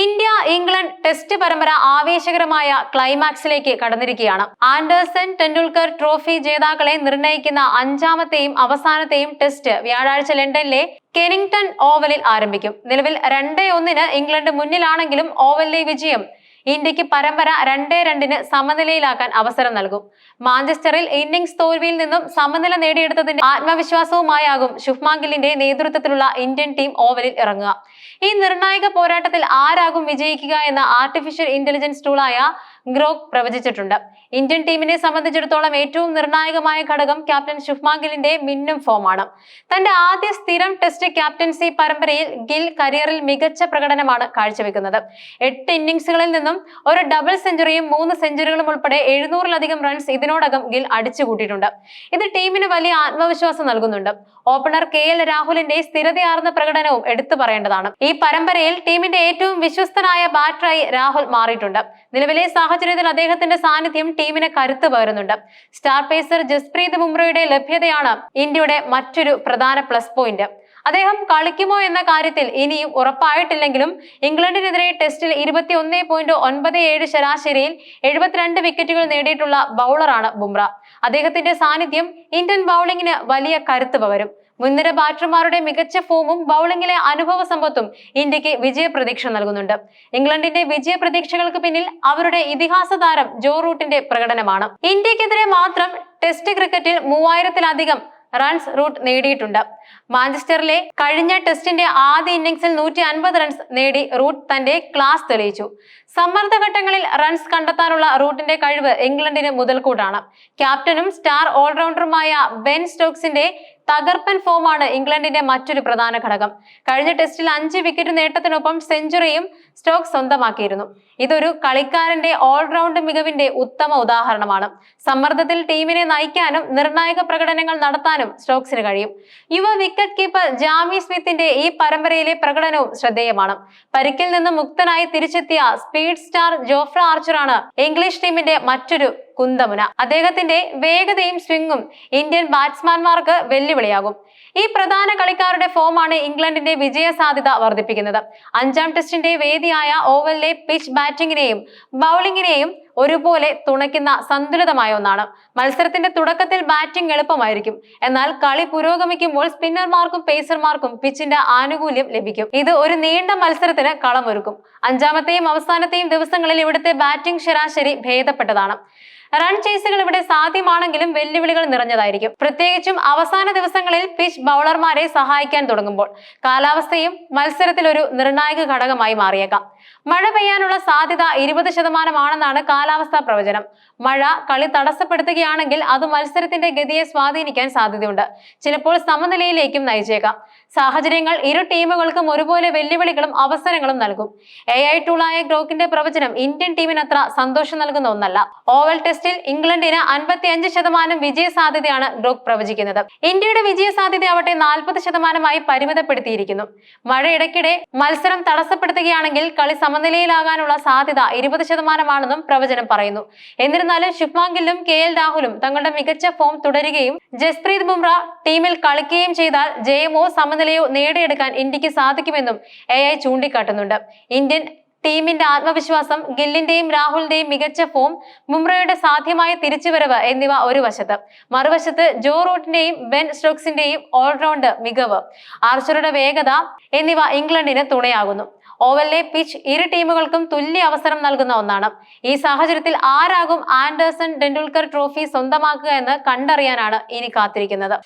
India England test പരമ്പര ആവേശകരമായ ക്ലൈമാക്സിലേക്ക് കടന്നിരിക്കുകയാണ്. ആൻഡേഴ്സൺ ടെണ്ടുൽക്കർ ട്രോഫി ജേതാക്കളെ നിർണയിക്കുന്ന അഞ്ചാമത്തെയും അവസാനത്തെയും ടെസ്റ്റ് വ്യാഴാഴ്ച ലണ്ടനിലെ കെനിങ്ടൺ ഓവലിൽ ആരംഭിക്കും. നിലവിൽ രണ്ടേ ഒന്നിന് ഇംഗ്ലണ്ട് മുന്നിലാണെങ്കിലും ഓവലിലെ വിജയം ഇന്ത്യയ്ക്ക് പരമ്പര രണ്ടേ രണ്ടിന് സമനിലയിലാക്കാൻ അവസരം നൽകും. മാഞ്ചസ്റ്ററിൽ ഇന്നിംഗ്സ് തോൽവിയിൽ നിന്നും സമനില നേടിയെടുത്തതിന്റെ ആത്മവിശ്വാസവുമായാകും ശുഭ്മാൻ ഗില്ലിന്റെ നേതൃത്വത്തിലുള്ള ഇന്ത്യൻ ടീം ഓവലിൽ ഇറങ്ങുക. ഈ നിർണായക പോരാട്ടത്തിൽ ആരാകും വിജയിക്കുക എന്ന ആർട്ടിഫിഷ്യൽ ഇന്റലിജൻസ് ടൂളായ ഗ്രോക്ക് പ്രവചിച്ചിട്ടുണ്ട്. ഇന്ത്യൻ ടീമിനെ സംബന്ധിച്ചിടത്തോളം ഏറ്റവും നിർണായകമായ ഘടകം ക്യാപ്റ്റൻ ശുഭ്മാൻ ഗില്ലിന്റെ മിന്നും ഫോമാണ്. തന്റെ ആദ്യ സ്ഥിരം ടെസ്റ്റ് ക്യാപ്റ്റൻസി പരമ്പരയിൽ ഗിൽ കരിയറിൽ മികച്ച പ്രകടനമാണ് കാഴ്ചവെക്കുന്നത്. എട്ട് ഇന്നിംഗ്സുകളിൽ നിന്നും ഒരു ഡബിൾ സെഞ്ചുറിയും മൂന്ന് സെഞ്ചുറികളും ഉൾപ്പെടെ എഴുന്നൂറിലധികം റൺസ് ഇതിനോടകം ഗിൽ അടിച്ചുകൂട്ടിയിട്ടുണ്ട്. ഇത് ടീമിന് വലിയ ആത്മവിശ്വാസം നൽകുന്നുണ്ട്. ഓപ്പണർ കെ എൽ രാഹുലിന്റെ സ്ഥിരതയാർന്ന പ്രകടനവും എടുത്തു പറയേണ്ടതാണ്. ഈ പരമ്പരയിൽ ടീമിന്റെ ഏറ്റവും വിശ്വസ്തനായ ബാറ്ററായി രാഹുൽ മാറിയിട്ടുണ്ട്. നിലവിലെ സാഹചര്യത്തിൽ അദ്ദേഹത്തിന്റെ സാന്നിധ്യം ടീമിനെ കരുത്ത് പകരുന്നുണ്ട്. സ്റ്റാർ പേസർ ജസ്പ്രീത് ബുംറയുടെ ലഭ്യതയാണ് ഇന്ത്യയുടെ മറ്റൊരു പ്രധാന പ്ലസ് പോയിന്റ്. അദ്ദേഹം കളിക്കുമോ എന്ന കാര്യത്തിൽ ഇനിയും ഉറപ്പായിട്ടില്ലെങ്കിലും ഇംഗ്ലണ്ടിനെതിരെ ടെസ്റ്റിൽ ഇരുപത്തി ഒന്ന് പോയിന്റ് ഒൻപത് ഏഴ് ശരാശരിയിൽ എഴുപത്തിരണ്ട് വിക്കറ്റുകൾ നേടിയിട്ടുള്ള ബൗളറാണ് ബുംറ. അദ്ദേഹത്തിന്റെ സാന്നിധ്യം ഇന്ത്യൻ ബൗളിംഗിന് വലിയ കരുത്ത് പകരും. മുൻനിര ബാറ്റർമാരുടെ മികച്ച ഫോമും ബൗളിംഗിലെ അനുഭവ സമ്പത്തും ഇന്ത്യയ്ക്ക് വിജയപ്രതീക്ഷ നൽകുന്നുണ്ട്. ഇംഗ്ലണ്ടിന്റെ വിജയ പ്രതീക്ഷകൾക്ക് പിന്നിൽ അവരുടെ ഇതിഹാസ താരം ജോ റൂട്ടിന്റെ പ്രകടനമാണ്. ഇന്ത്യക്കെതിരെ മാത്രം ടെസ്റ്റ് ക്രിക്കറ്റിൽ മൂവായിരത്തിലധികം റൺസ് റൂട്ട് നേടിയിട്ടുണ്ട്. മാഞ്ചസ്റ്ററിലെ കഴിഞ്ഞ ടെസ്റ്റിന്റെ ആദ്യ ഇന്നിംഗ്സിൽ നൂറ്റി അൻപത് റൺസ് നേടി റൂട്ട് തന്റെ ക്ലാസ് തെളിയിച്ചു. സമ്മർദ്ദ ഘട്ടങ്ങളിൽ റൺസ് കണ്ടെത്താനുള്ള റൂട്ടിന്റെ കഴിവ് ഇംഗ്ലണ്ടിന് മുതൽക്കൂട്ടാണ്. ക്യാപ്റ്റനും സ്റ്റാർ ഓൾറൗണ്ടറുമായ ബെൻ സ്റ്റോക്സിന്റെ തകർപ്പൻ ഫോമാണ് ഇംഗ്ലണ്ടിന്റെ മറ്റൊരു പ്രധാന ഘടകം. കഴിഞ്ഞ ടെസ്റ്റിൽ അഞ്ച് വിക്കറ്റ് നേട്ടത്തിനൊപ്പം സെഞ്ചുറിയും സ്റ്റോക്സ് സ്വന്തമാക്കിയിരുന്നു. ഇതൊരു കളിക്കാരന്റെ ഓൾറൗണ്ട് മികവിന്റെ ഉത്തമ ഉദാഹരണമാണ്. സമ്മർദ്ദത്തിൽ ടീമിനെ നയിക്കാനും നിർണായക പ്രകടനങ്ങൾ നടത്താനും സ്റ്റോക്സിന് കഴിയും. യുവ വിക്കറ്റ് കീപ്പർ ജാമി സ്മിത്തിന്റെ ഈ പരമ്പരയിലെ പ്രകടനവും ശ്രദ്ധേയമാണ്. പരിക്കിൽ നിന്ന് മുക്തനായി തിരിച്ചെത്തിയ സ്പീഡ് സ്റ്റാർ ജോഫ്ര ആർച്ചറാണ് ഇംഗ്ലീഷ് ടീമിന്റെ മറ്റൊരു കുന്തമുന. അദ്ദേഹത്തിന്റെ വേഗതയും സ്വിംഗും ഇന്ത്യൻ ബാറ്റ്സ്മാൻമാർക്ക് വെല്ലുവിളിയാകും. ഈ പ്രധാന കളിക്കാരുടെ ഫോമാണ് ഇംഗ്ലണ്ടിന്റെ വിജയ സാധ്യത വർദ്ധിപ്പിക്കുന്നത്. അഞ്ചാം ടെസ്റ്റിന്റെ വേദിയായ ഓവലിലെ പിച്ച് ബാറ്റിംഗിനെയും ബൗളിംഗിനെയും ഒരുപോലെ തുണയ്ക്കുന്ന സന്തുലിതമായ ഒന്നാണ്. മത്സരത്തിന്റെ തുടക്കത്തിൽ ബാറ്റിംഗ് എളുപ്പമായിരിക്കും. എന്നാൽ കളി പുരോഗമിക്കുമ്പോൾ സ്പിന്നർമാർക്കും പേസർമാർക്കും പിച്ചിന്റെ ആനുകൂല്യം ലഭിക്കും. ഇത് ഒരു നീണ്ട മത്സരത്തിന് കളമൊരുക്കും. അഞ്ചാമത്തെയും അവസാനത്തെയും ദിവസങ്ങളിൽ ഇവിടുത്തെ ബാറ്റിംഗ് ശരാശരി ഭേദപ്പെട്ടതാണ്. റൺ ചേസുകൾ ഇവിടെ സാധ്യമാണെങ്കിലും വെല്ലുവിളികൾ നിറഞ്ഞതായിരിക്കും. പ്രത്യേകിച്ചും അവസാന ദിവസങ്ങളിൽ പിച്ച് ബൗളർമാരെ സഹായിക്കാൻ തുടങ്ങുമ്പോൾ കാലാവസ്ഥയും മത്സരത്തിൽ ഒരു നിർണായക ഘടകമായി മാറിയേക്കാം. മഴ പെയ്യാനുള്ള സാധ്യത ഇരുപത് ശതമാനമാണെന്നാണ് കാലാവസ്ഥാ പ്രവചനം. മഴ കളി തടസ്സപ്പെടുത്തുകയാണെങ്കിൽ അത് മത്സരത്തിന്റെ ഗതിയെ സ്വാധീനിക്കാൻ സാധ്യതയുണ്ട്. ചിലപ്പോൾ സമനിലയിലേക്കും നയിച്ചേക്കാം. സാഹചര്യങ്ങൾ ഇരു ടീമുകൾക്കും ഒരുപോലെ വെല്ലുവിളികളും അവസരങ്ങളും നൽകും. എ ഐ ടൂളായ ഗ്രോക്കിന്റെ പ്രവചനം ഇന്ത്യൻ ടീമിന് അത്ര സന്തോഷം നൽകുന്ന ഒന്നല്ല. ഓവൽ ടെസ്റ്റിൽ ഇംഗ്ലണ്ടിന് അൻപത്തി അഞ്ച് ശതമാനം വിജയ സാധ്യതയാണ് ഗ്രോക്ക് പ്രവചിക്കുന്നത്. ഇന്ത്യയുടെ വിജയ സാധ്യത ആവട്ടെ നാൽപ്പത് ശതമാനമായി പരിമിതപ്പെടുത്തിയിരിക്കുന്നു. മഴ ഇടയ്ക്കിടെ മത്സരം തടസ്സപ്പെടുത്തുകയാണെങ്കിൽ കളി സമനിലയിലാകാനുള്ള സാധ്യത ഇരുപത് ശതമാനമാണെന്നും പ്രവചനം പറയുന്നു. എന്നിരുന്നാലും ശുഭ്മാങ്കിലും കെ എൽ രാഹുലും തങ്ങളുടെ മികച്ച ഫോം തുടരുകയും ജസ്പ്രീത് ബുംറ ടീമിൽ കളിക്കുകയും ചെയ്താൽ ജയമോ സമനിലയോ നേടിയെടുക്കാൻ ഇന്ത്യയ്ക്ക് സാധിക്കുമെന്നും എ ഐ ചൂണ്ടിക്കാട്ടുന്നുണ്ട്. ഇന്ത്യൻ ടീമിന്റെ ആത്മവിശ്വാസം ഗില്ലിന്റെയും രാഹുലിന്റെയും മികച്ച ഫോം മുംറയുടെ സാധ്യമായ തിരിച്ചുവരവ് എന്നിവ ഒരു വശത്ത്. മറുവശത്ത് ജോ റൂട്ടിന്റെയും ബെൻ സ്റ്റോക്സിന്റെയും ഓൾറൗണ്ട് മികവ് ആർച്ചറുടെ വേഗത എന്നിവ ഇംഗ്ലണ്ടിന് തുണയാകുന്നു. ഓവലിലെ പിച്ച് ഇരു ടീമുകൾക്കും തുല്യ അവസരം നൽകുന്ന ഒന്നാണ്. ഈ സാഹചര്യത്തിൽ ആരാകും ആൻഡേഴ്സൺ ടെണ്ടുൽക്കർ ട്രോഫി സ്വന്തമാക്കുക എന്ന് കണ്ടറിയാനാണ് ഇനി കാത്തിരിക്കുന്നത്.